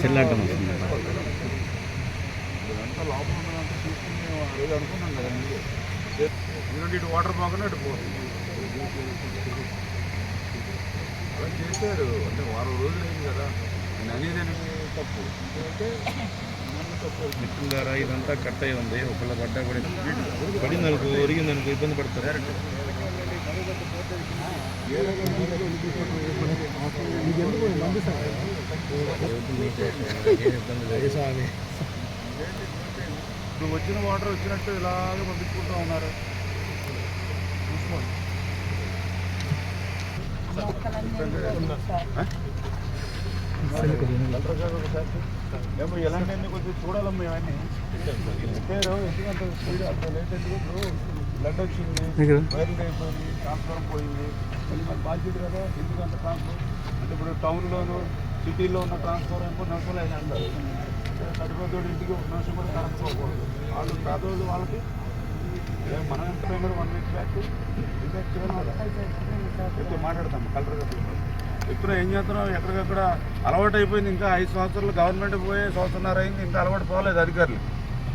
సెల్లాటం వస్తుంది ఇదంతా లోపల ఉన్నదంతా చూసుకుని మేము అనుకున్నాం ఎందుకంటే ఇటు వాటర్ పోకుండా ఇటు పోతుంది అలా చేశారు అంటే వారం రోజులు అయింది కదా నేను అనేది తప్పు ఎందుకంటే నన్ను ఇదంతా కట్ అయి ఉంది ఒకళ్ళ పడ్డా కూడా పడింది అనుకో ఒరిగింది అనుకో ఇబ్బంది పడతారు. ఇప్పుడు వచ్చిన వాటర్ వచ్చినట్టు ఇలాగే పంపించుకుంటూ ఉన్నారు. చూసుకోండి. ఏమో ఎలాంటి కొంచెం చూడాలమ్మా ఇవన్నీ పేరు ఎందుకంత స్పీడ్ అంత లేట్ ఎందుకు ఇప్పుడు బ్లడ్ వచ్చింది వైరల్ అయిపోయింది ట్రాన్స్ఫర్ పోయింది మళ్ళీ మన బాధ్యత కదా ఎందుకంత ట్రాన్స్ఫర్ ఇప్పుడు టౌన్లోను సిటీలో ఉన్న ట్రాన్స్ఫర్ అనుకో నర్సులు అయినా అంటారు. సరిపోతాడు ఇంటికి నిమిషం కూడా కరెక్ట్ పోకూడదు వాళ్ళు పేదవాళ్ళు వాళ్ళకి మనం ఎంత పోయినారు వన్ వీక్ బ్యాక్ అయితే మాట్లాడతాం కలెక్టర్ గారు ఇప్పుడు ఏం చేస్తున్నాం ఎక్కడికక్కడ అలవాటు అయిపోయింది. ఇంకా ఐదు సంవత్సరాలు గవర్నమెంట్ పోయి సంవత్సరాలు అయింది. ఇంకా అలవాటు పోలేదు అధికారులు.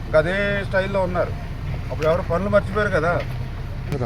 ఇంకా అదే స్టైల్లో ఉన్నారు. అప్పుడు ఎవరు పనులు మర్చిపోయారు కదా. మొన్న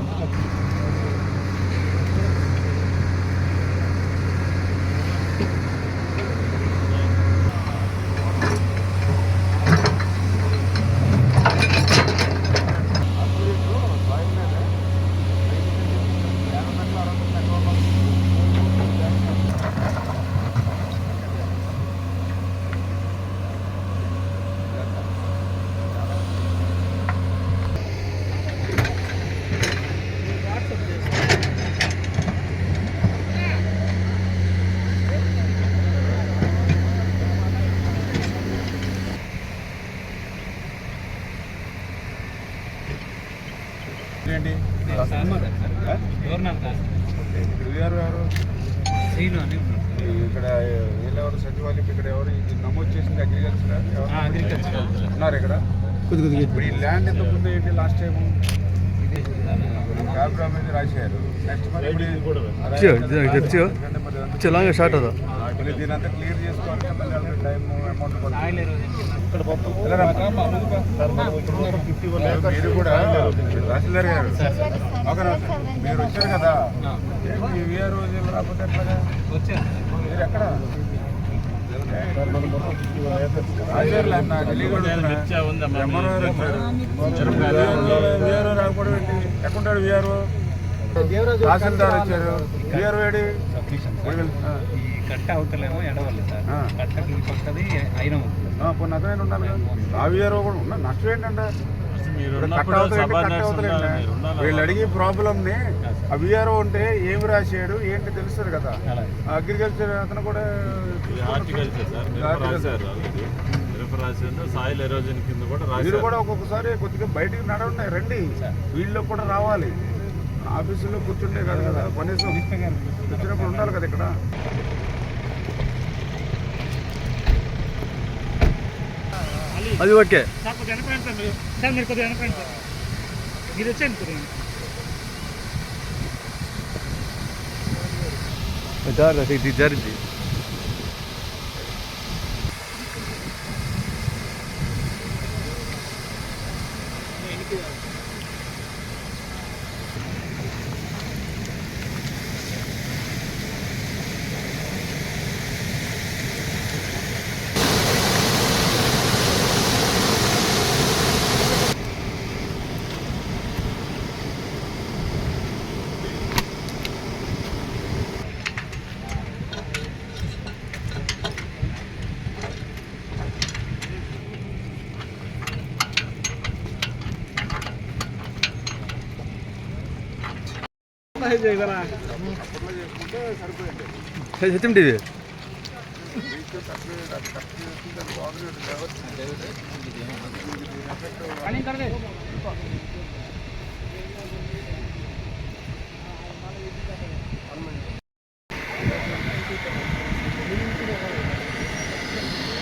నాలుగు వీఆర్ గారు ఇక్కడ వీళ్ళెవరు సచివాలయం? ఇక్కడ ఎవరు? ఇది నమోదు చేసింది అగ్రికల్చర్ ఉన్నారు ఇక్కడ? ఇప్పుడు ఈ ల్యాండ్ ఎంత ముందు ఏంటి? లాస్ట్ టైం క్యాబ్రా మీద రాశారు నెక్స్ట్ మరి ఇప్పుడు ఎందుకంటే మరి ఇదంతా చలాగా షార్ట్ అదా మళ్ళీ క్లియర్ చేసుకోవాలంటే టైం అమౌంట్ మీరు కూడా తహసీల్దార్ గారు ఒక మీరు వచ్చారు. కదా ఏంటి రోజులు రాకపోతే ఎట్లాగా మీరు ఎక్కడ వీఆర్ఓ రాకపోవడం ఏంటి ఎక్కడుంటాడు వీఆర్ఓ తహసీల్దార్ వచ్చారు వీఆర్ఓ ఏడి ఆ. ఈ కట్ట అవతలేమో ఎడవల్లి సార్. కట్టకి అయిన అతనైనా ఉండాలి ఆ వీఆర్ఓ కూడా ఉన్నా నష్టం ఏంటంటే వీళ్ళు అడిగే ప్రాబ్లమ్ని ఆ వీఆర్ఓ ఉంటే ఏమి రాశాడు ఏంటి తెలుస్తుంది కదా. అగ్రికల్చర్ అతను కూడా సాయిల్ ఎరోజన్ కింద కూడా మీరు కూడా ఒక్కొక్కసారి కొద్దిగా బయటికి నడవండి రండి. వీళ్ళు కూడా రావాలి. ఆఫీసులో కూర్చుంటే కాదు కదా. కనీసం వచ్చినప్పుడు ఉండాలి కదా ఇక్కడ. అది ఓకే సార్ కొద్దిగా వెనకండి సార్ మీరు సార్ మీరు కొద్దిగా వెనకండి సార్ మీరు వచ్చేయండి కొద్దిగా జారి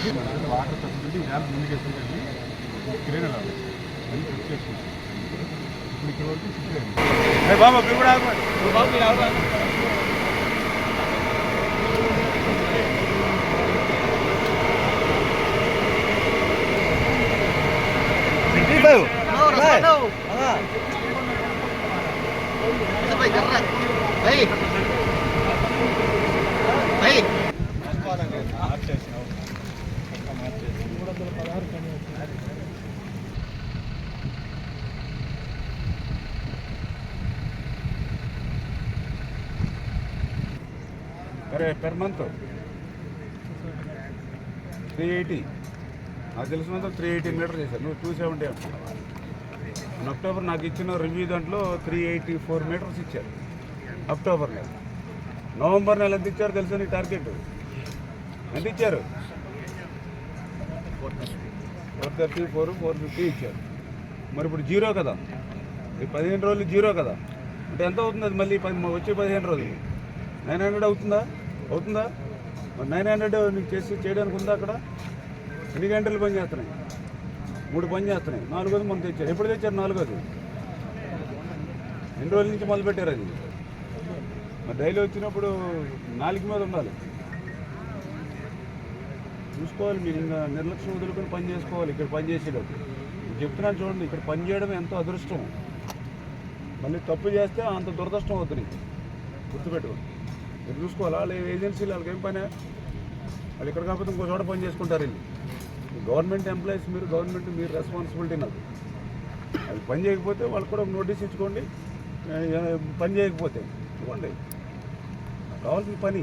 ఇది వాటర్ తగ్గుతుంది ఇలా ముందుకు హెచ్ఎండిది రీచ్ అవి. కరెక్ట్ చేసుకుంటుంది బాగుంది వాటర్ తగ్గుతుంది ఈ ర్యాంప్ ముందుకు వేసుకుంటుంది క్రేన్ రాదు అది చెక్ చేసుకుంటాం ఇప్పుడు ఇక్కడ వరకు షిఫ్ట్ అయింది బాబా అరే పెర్ మంత్ త్రీ ఎయిటీ నాకు తెలిసినంత త్రీ ఎయిటీ మీటర్ చేశారు. నువ్వు టూ సెవెంటీ అక్టోబర్ నాకు ఇచ్చిన రివ్యూ దాంట్లో త్రీ ఎయిటీ ఫోర్ మీటర్స్ ఇచ్చారు. అక్టోబర్ నెల నవంబర్ నెల ఎంత ఇచ్చారు తెలుసా నీ టార్గెట్ ఎంత ఇచ్చారు? Four thirty four four fifty ఇచ్చారు. మరి ఇప్పుడు జీరో కదా. ఈ పదిహేను రోజులు జీరో కదా. అంటే ఎంత అవుతుంది అది మళ్ళీ పది వచ్చే పదిహేను రోజులు? నైన్ హండ్రెడ్ అవుతుందా? అవుతుందా? మరి నైన్ హండ్రెడ్ నీకు చేసి చేయడానికి ఉందా అక్కడ? ఎన్ని గంటలు పని చేస్తున్నాయి? మూడు పని చేస్తున్నాయి. నాలుగోది మనం తెచ్చారు. ఎప్పుడు తెచ్చారు నాలుగోది? ఎన్ని రోజుల నుంచి మొదలు పెట్టారు అది? మరి డైలీ వచ్చినప్పుడు నాలుగు మీద ఉండాలి. చూసుకోవాలి మీరు. ఇంకా నిర్లక్ష్యం వదులుకొని పని చేసుకోవాలి. ఇక్కడ పని చేసేటప్పుడు. చెప్తున్నాను చూడండి ఇక్కడ పని చేయడం ఎంతో అదృష్టం. మళ్ళీ తప్పు చేస్తే అంత దురదృష్టం అవుతుంది. గుర్తుపెట్టుకోండి. మీరు చూసుకోవాలి? వాళ్ళ ఏజెన్సీలు వాళ్ళకి ఏం పని? వాళ్ళు ఇక్కడ కాకపోతే ఇంకో చోట పని చేసుకుంటారు వెళ్ళి. గవర్నమెంట్ ఎంప్లాయీస్ మీరు గవర్నమెంట్ మీరు రెస్పాన్సిబిలిటీ నాకు అది పని చేయకపోతే వాళ్ళకి కూడా ఒక నోటీస్ ఇచ్చుకోండి. పని చేయకపోతే. ఇవ్వండి. కావాల్సిన పని.